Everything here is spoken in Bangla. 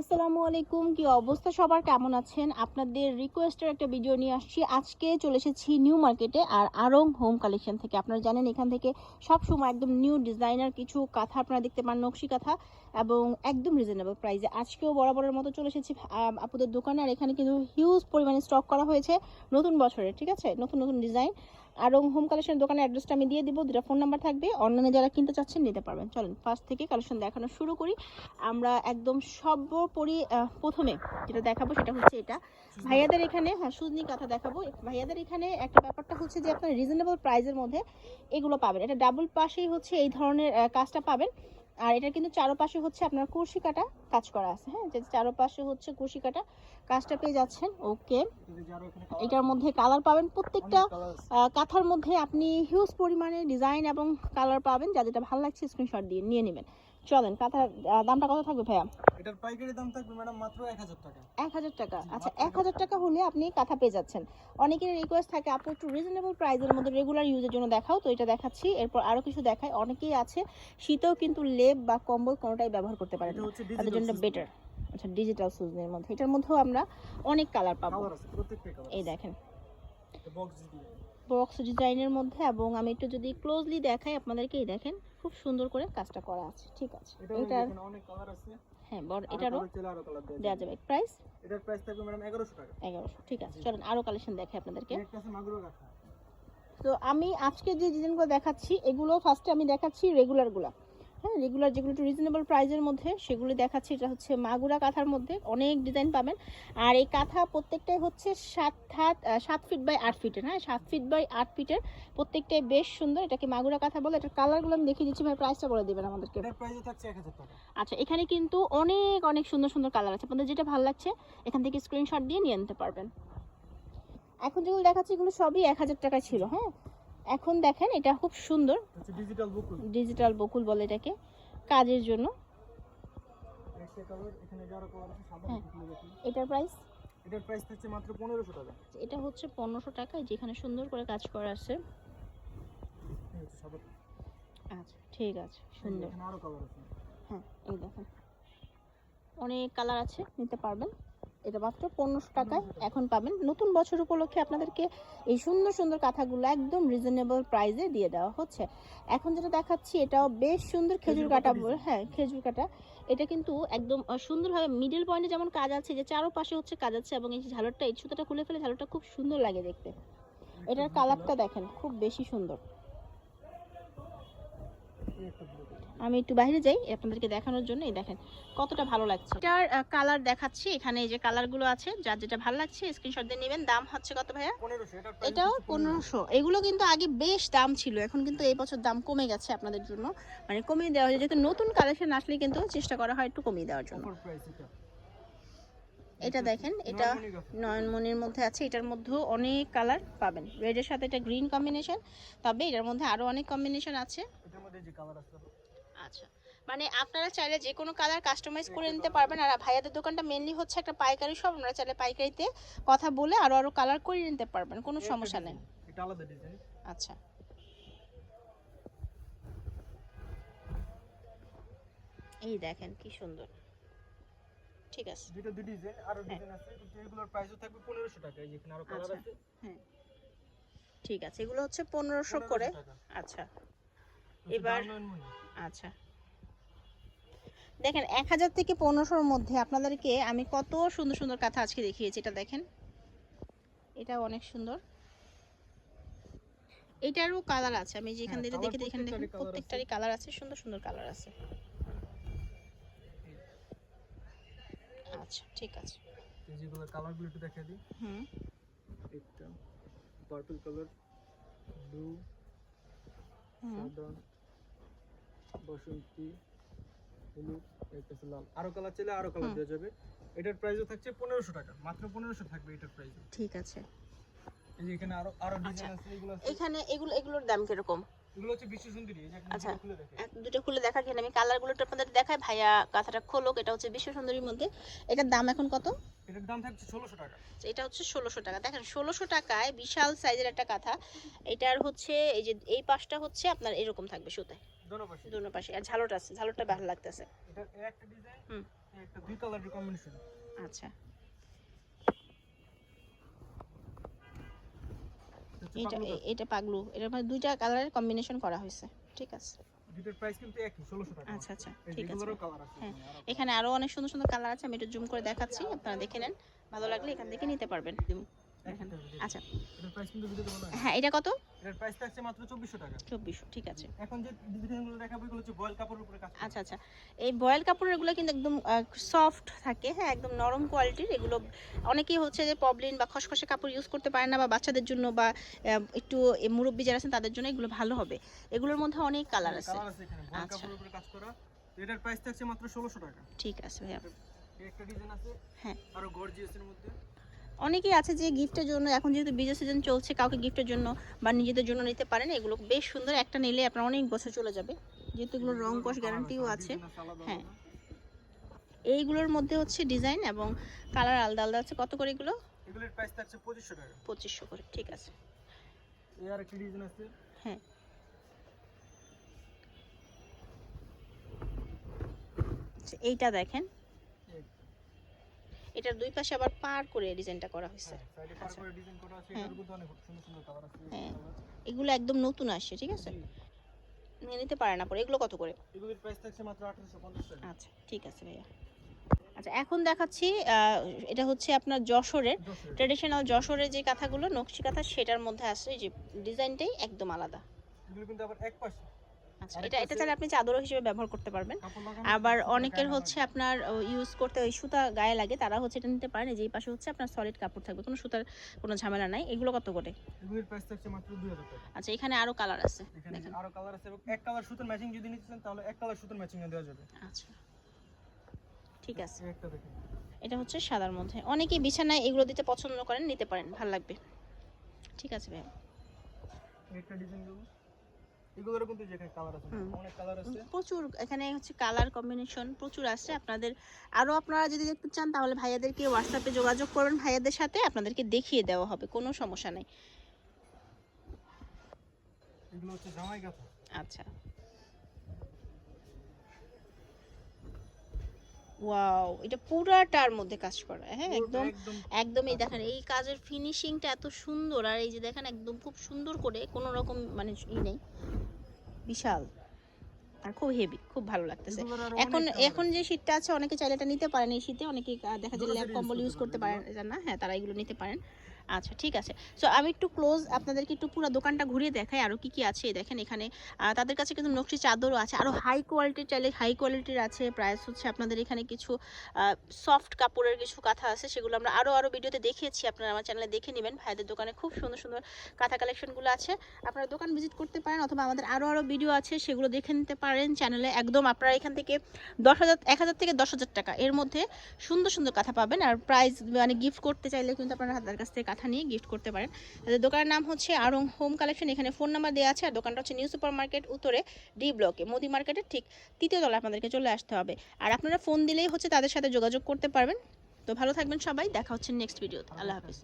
আসসালামু আলাইকুম, কি অবস্থা সবার? কেমন আছেন? আপনাদের রিকোয়েস্টের একটা ভিডিও নিয়ে আসছি। আজকে চলে এসেছি নিউ মার্কেটে আর আরং হোম কালেকশন থেকে। আপনারা জানেন, এখান থেকে সব সময় একদম নিউ ডিজাইনার কিছু কাঁথা আপনারা দেখতে পান, নকশি কাঁথা, এবং একদম রিজনেবল প্রাইসে আজকেও বরাবরের মতো চলে এসেছি আপুদের দোকানে। আর এখানে কিন্তু হিউজ পরিমাণে স্টক করা হয়েছে নতুন বছরের, ঠিক আছে? নতুন নতুন ডিজাইন আরং হোম কালেকশনের দোকানের অ্যাড্রেসটা আমি দিয়ে দিব দুটা ফোন নাম্বার থাকবে অনলাইনে যারা কিনতে চাচ্ছেন নিতে পারবেন। চলেন ফার্স্ট থেকে কালেকশন দেখানো শুরু করি। আমরা একদম সর্বোপরি প্রথমে যেটা দেখাবো সেটা হচ্ছে এটা। ভাইয়াদের এখানে হ্যাঁ সুজনি কথা দেখাবো। ভাইয়াদের এখানে একটা ব্যাপারটা হচ্ছে যে আপনার রিজনেবল প্রাইসের মধ্যে এগুলো পাবেন। এটা ডাবল পাশেই হচ্ছে এই ধরনের কাজটা পাবেন। আর এটা কিন্তু চারোপাশে হচ্ছে আপনার কুর্সি কাটা কাজ করা আছে হ্যাঁ? যে চারোপাশে হচ্ছে কুর্সি কাটা কাজটা পেয়ে যাচ্ছেন ওকে। এটার মধ্যে কালার পাবেন প্রত্যেকটা কাঁথার মধ্যে আপনি হিউজ পরিমাণে ডিজাইন এবং কালার পাবেন। যা যেটা ভালো লাগছে স্ক্রিনশট দিয়ে নিয়ে নেবেন। চলেন কাঁথার দামটা কত থাকবে ভাইয়া? এটার পাইকারি দাম থাকবে ম্যাডাম মাত্র এক হাজার টাকা। এক হাজার টাকা। আচ্ছা মাত্র এক হাজার টাকা হলে আপনি কাঁথা পেয়ে যাচ্ছেন। অনেকের রিকোয়েস্ট থাকে আপু একটু রিজনেবল প্রাইসের মধ্যে রেগুলার ইউজের জন্য দেখাও। তো এটা দেখাচ্ছি। এরপর আরও কিছু দেখায় অনেকেই আছে শীতেও কিন্তু লেপ বা কম্বল কোনোটাই ব্যবহার করতে পারেন না। তাদের জন্য বেটার আচ্ছা ডিজিটাল সুজনের মধ্যে। এটার মধ্যেও আমরা অনেক কালার পাবো। এই দেখেন বক্স ডিজাইনের মধ্যে এবং আমি একটু যদি ক্লোজলি দেখাই আপনাদেরকে এই দেখেন খুব সুন্দর করে কাজটা করা আছে ঠিক আছে। এটা অনেক কালার আছে। হ্যাঁ বড় এটারও আরও কালার দেওয়া যাবে। প্রাইস এটার প্রাইস থাকবে ম্যাডাম এগারোশো টাকা। এগারোশো ঠিক আছে। চলেন আরও কালেকশন দেখাই আপনাদেরকে। একটা আছে মাগুরো কাঠা তো আমি আজকে যে ডিজাইনগুলো দেখাচ্ছি এগুলো ফার্স্টে আমি দেখাচ্ছি রেগুলারগুলো হ্যাঁ রেগুলার যেগুলো একটু রিজনেবল প্রাইসের মধ্যে সেগুলো দেখাচ্ছি। এটা হচ্ছে মাগুরা কাঁথার মধ্যে অনেক ডিজাইন পাবেন। আর এই কাঁথা প্রত্যেকটাই হচ্ছে সাত হাত সাত ফিট বাই আট ফিটের হ্যাঁ সাত ফিট বাই আট ফিটের প্রত্যেকটাই বেশ সুন্দর। এটাকে মাগুরা কাঁথা বলে এটার কালারগুলো আমি দেখিয়ে দিচ্ছি ভাই প্রাইসটা বলে দেবেন আমাদেরকে। আচ্ছা এখানে কিন্তু অনেক অনেক সুন্দর সুন্দর কালার আছে। আপনাদের যেটা ভালো লাগছে এখান থেকে স্ক্রিনশট দিয়ে নিয়ে নিতে পারবেন। এখন যেগুলো দেখাচ্ছি এগুলো সবই এক হাজার টাকা ছিল হ্যাঁ? এখন দেখেন এটা খুব সুন্দর। ডিজিটাল বুক ডিজিটাল বকুল বলে এটাকে কাজের জন্য। হ্যাঁ। এটার প্রাইস এটার প্রাইস থাকছে মাত্র পনেরোশো টাকা। এটা হচ্ছে পনেরোশো টাকা যেখানে সুন্দর করে কাজ করা আছে। আচ্ছা ঠিক আছে সুন্দর। হ্যাঁ এই দেখেন। অনেক কালার আছে নিতে পারবেন। এটা মাত্র পনেরোশো টাকায়। এখন পাবেন নতুন বছর উপলক্ষে আপনাদেরকে এই সুন্দর সুন্দর কাঁথাগুলো একদম রিজনেবল প্রাইসে দিয়ে দেওয়া হচ্ছে। এখন যেটা দেখাচ্ছি এটাও বেশ সুন্দর খেজুর কাটা হ্যাঁ খেজুর কাটা। এটা কিন্তু একদম সুন্দরভাবে মিডল পয়েন্টে যেমন কাজ আছে যে চারোপাশে হচ্ছে কাজ আছে এবং এই ঝালরটা এই সুতোটা খুলে ফেলে ঝালরটা খুব সুন্দর লাগে দেখতে। এটার কালারটা দেখেন খুব বেশি সুন্দর। আমি একটু বাইরে যাই আপনাদেরকে দেখানোর জন্য এই দেখেন কতটা ভালো লাগছে। এটার কালার দেখাচ্ছি এখানে এই যে কালারগুলো আছে যার যেটা ভালো লাগছে স্ক্রিনশট দিয়ে নেবেন দাম হচ্ছে কত ভাইয়া? এটাও পনেরোশো। এগুলো কিন্তু আগে বেশ দাম ছিল এখন কিন্তু এই বছর দাম কমে গেছে আপনাদের জন্য। মানে কমিয়ে দেওয়া হয়েছে যেহেতু নতুন কালেকশন আসলে কিন্তু চেষ্টা করা হয় একটু কমিয়ে দেওয়ার জন্য। এটা। দেখেন এটা। নয়নমণির মধ্যে আছে এটার মধ্যেও অনেক কালার পাবেন। রেডের সাথে এটা গ্রিন কম্বিনেশন তবে এটার মধ্যে আরও অনেক কম্বিনেশন আছে। এটার মধ্যে যে কালার আছে আচ্ছা মানে আপনারা চাইলে যে কোনো কালার কাস্টমাইজ করে নিতে পারবেন। আর ভাইয়াদের দোকানটা মেনলি হচ্ছে একটা পাইকারি শপ আপনারা চাইলে পাইকারিতে কথা বলে আরও আরও কালার করে নিতে পারবেন। কোনো সমস্যা নেই। এটা আলাদা ডিজাইন আচ্ছা। এই দেখেন কি সুন্দর। ঠিক আছে। দুটো দুই ডিজাইন আরও হ্যাঁ। ডিজাইন আছে। কিন্তু এগুলোর প্রাইসও থাকবে পনেরোশো টাকা। এই যেখানে আরও কালার আচ্ছা। আছে। ঠিক আছে। এগুলো হচ্ছে পনেরোশো 1500 করে। আচ্ছা। এবার-। আচ্ছা। দেখেন এক হাজার থেকে পনেরোশোর মধ্যে আপনাদেরকে আমি কত সুন্দর সুন্দর কাঁথা আজকে দেখিয়েছি এটা দেখেন। এটা অনেক সুন্দর। এটারও কালার আছে আমি যেখান হ্যাঁ, থেকে দেখে দেখেন দেখেন প্রত্যেকটারই কালার আছে সুন্দর সুন্দর কালার আছে। আচ্ছা ঠিক আছে। এই যেগুলো কালারগুলো একটু দিই। হুম। একটা পার্পল কালার ব্লু হুম। সাদা। বসন্তী হলুদ আছে লাল। আরও কালার চাইলে আরও কালার দেওয়া যাবে। এটার প্রাইসও থাকছে পনেরোশো টাকা। মাত্র পনেরোশো থাকবে এটার প্রাইস ঠিক আছে। এই যে এখানে আরও আরও আচ্ছা। ডিজাইন আছে এগুলো আছে। এখানে এগুলো এগুলোর দাম কীরকম? এগুলো হচ্ছে বিশ্ব সুন্দরী। এই যে আপনি আচ্ছা। দুটো খুলে দেখেন এক দুটো খুলে দেখা কিনা আমি কালারগুলো একটু আপনাদের দেখাই। ভাইয়া কাঁথাটা খোলক এটা হচ্ছে বিশ্ব সুন্দরীর মধ্যে। এটার দাম এখন কত? এটার দাম থাকছে ষোলোশো টাকা। তো এটা হচ্ছে ষোলোশো টাকা। দেখেন ষোলোশো টাকায় বিশাল সাইজের একটা কাঁথা। এটার হচ্ছে এই যে এই পাশটা হচ্ছে আপনার এরকম থাকবে সুতায় দোনো পাশে। আর ঝালট আছে ঝালটটা ভালো লাগতেছে। আচ্ছা। এটা এটা পাগলু। এটার মধ্যে দুইটা কালারের কম্বিনেশন করা হয়েছে। ঠিক আছে। আচ্ছা আচ্ছা। ঠিক আছে। হ্যাঁ। এখানে, আরও অনেক সুন্দর সুন্দর কালার আছে। আমি একটু জুম করে দেখাচ্ছি। আপনারা দেখে নেন। ভালো লাগলে এখান থেকে নিতে পারবেন। দেখেন। আচ্ছা। এটার প্রাইস কিন্তু ভিডিওতে বলা হ্যাঁ এটা কত? এটার প্রাইস থাকছে মাত্র চব্বিশশো টাকা। চব্বিশশো ঠিক আছে। এখন যে ডিজাইনগুলো দেখাবো এগুলো হচ্ছে বয়েল কাপড়ের উপরে কাজ আচ্ছা আচ্ছা। এই বয়েল কাপড়ের এগুলো কিন্তু একদম সফট থাকে হ্যাঁ একদম নরম কোয়ালিটির এগুলো অনেকেই হচ্ছে যে প্রবলেম বা খসখসে কাপড় ইউজ করতে পারে না বা বাচ্চাদের জন্য বা একটু মুরব্বী যারা আছেন তাদের জন্য এগুলো ভালো হবে। এগুলোর মধ্যে অনেক কালার আছে। কালার আছে এখানে বয়েল। কাপড়ের উপরে কাজ করা। এটার প্রাইস থাকছে মাত্র ষোলোশো টাকা। ঠিক আছে ভাইয়া। একটা ডিজাইন আছে হ্যাঁ। আরও গর্জিয়াস মধ্যে। অনেকেই আছে যে গিফটের জন্য এখন যেহেতু বিজয় সিজন চলছে কাউকে গিফটের জন্য বা নিজেদের জন্য নিতে পারেন এগুলো বেশ সুন্দর একটা নিলে আপনার অনেক বছর চলে যাবে। যেহেতু এগুলো রং কষ গ্যারান্টিও আছে। হ্যাঁ। এইগুলোর মধ্যে হচ্ছে ডিজাইন এবং কালার আলাদা আলাদা আছে। কত করে এগুলো? এগুলোর প্রাইস থাকছে পঁচিশশো টাকা। পঁচিশশো করে ঠিক আছে। এই আর একটা ডিজাইন আছে। হ্যাঁ। আচ্ছা, এইটা দেখেন। এটার দুই পাশে আবার পার করে ডিজাইনটা করা হয়েছে হ্যাঁ, আচ্ছা। হ্যাঁ। হ্যাঁ। এগুলো একদম নতুন আসছে ঠিক আছে। নিয়ে নিতে পারেন না পরে এগুলো কত করে আচ্ছা ঠিক আছে ভাইয়া আচ্ছা এখন দেখাচ্ছি এটা হচ্ছে আপনার যশোরের। ট্রেডিশনাল যশোরের যে কাঁথাগুলো নকশি কাঁথা সেটার মধ্যে এই যে ডিজাইনটাই একদম আলাদা এগুলো কিন্তু আবার এক পাশে আচ্ছা এটা এটা চাইলে আপনি চাদরও হিসেবে ব্যবহার করতে পারবেন। আবার অনেকের হচ্ছে আপনার ইউজ করতে ওই সুতা গায়ে লাগে তারা হচ্ছে এটা নিতে পারেন। যে এই পাশে হচ্ছে আপনার সলিড কাপড় থাকবে কোনো সুতার কোনো ঝামেলা নাই। এগুলো কত করে? আচ্ছা এখানে আরও কালার আছে দেখেন। আরও কালার আছে এক কালার সুতোর ম্যাচিং যদি নিতে চান তাহলে এক কালার সুতোর ম্যাচিং দেওয়া যাবে। আচ্ছা ঠিক আছে। এটা হচ্ছে সাদার মধ্যে। অনেকেই বিছানায় এগুলো দিতে পছন্দ করেন নিতে পারেন ভালো লাগবে। ঠিক আছে ভাই একটা ডিজাইন দেবো। এগুলোরও কিন্তু যেখানে কালার আছে অনেক কালার আছে। প্রচুর এখানে হচ্ছে কালার কম্বিনেশন প্রচুর আছে আপনাদের আরও আপনারা যদি দেখতে চান তাহলে ভাইয়াদেরকে হোয়াটসঅ্যাপে যোগাযোগ করবেন ভাইয়াদের সাথে আপনাদেরকে দেখিয়ে দেওয়া হবে কোনো সমস্যা নেই। এগুলো হচ্ছে জামাই কাঁথা আচ্ছা। ওয়াও এটা পুরাটার মধ্যে কাজ করা হ্যাঁ একদম একদম এই দেখেন এই কাজের ফিনিশিংটা এত সুন্দর আর এই যে দেখেন একদম খুব সুন্দর করে কোনো রকম মানে ই নেই বিশাল আর খুব হেভি খুব ভালো লাগতেছে। এখন এখন যে শীতটা আছে অনেকে চাইলে এটা নিতে পারেন এই শীতে অনেকে দেখা যায় ল্যাপ কম্বল ইউজ করতে পারেন না হ্যাঁ তারা এগুলো নিতে পারেন। আচ্ছা ঠিক আছে। সো আমি একটু ক্লোজ আপনাদেরকে একটু পুরো দোকানটা ঘুরিয়ে দেখাই আরও কি কি আছে। দেখেন এখানে তাদের কাছে কিন্তু নকশি চাদরও আছে। আরও হাই কোয়ালিটির চাইলে হাই কোয়ালিটির আছে। প্রাইস হচ্ছে আপনাদের এখানে কিছু সফট কাপড়ের কিছু কাঁথা আছে, সেগুলো আমরা আরও আরও ভিডিওতে দেখিয়েছি। আপনারা আমার চ্যানেলে দেখে নেবেন। ভাইদের দোকানে খুব সুন্দর সুন্দর কাঁথা কালেকশনগুলো আছে। আপনারা দোকান ভিজিট করতে পারেন অথবা আমাদের আরও আরও ভিডিও আছে, সেগুলো দেখে নিতে পারেন চ্যানেলে একদম আপনারা এখান থেকে দশ হাজার, এক হাজার থেকে দশ হাজার টাকা। এর মধ্যে সুন্দর সুন্দর কাঁথা পাবেন। আর প্রাইস মানে গিফট করতে চাইলে কিন্তু আপনারা তাদের কাছ থেকে কাঁথা নিয়ে গিফট করতে পারেন। তাদের দোকানের নাম হচ্ছে আরং হোম কালেকশন। এখানে ফোন নাম্বার দেওয়া আছে আর দোকানটা হচ্ছে নিউ সুপার মার্কেট উত্তরে ডি ব্লকে মোদি মার্কেটের ঠিক তৃতীয় তলায় আপনাদেরকে চলে আসতে হবে। আর আপনারা ফোন দিলেই হচ্ছে তাদের সাথে যোগাযোগ করতে পারবেন। তো ভালো থাকবেন সবাই, দেখা হচ্ছে নেক্সট ভিডিওতে আল্লাহ হাফিজ।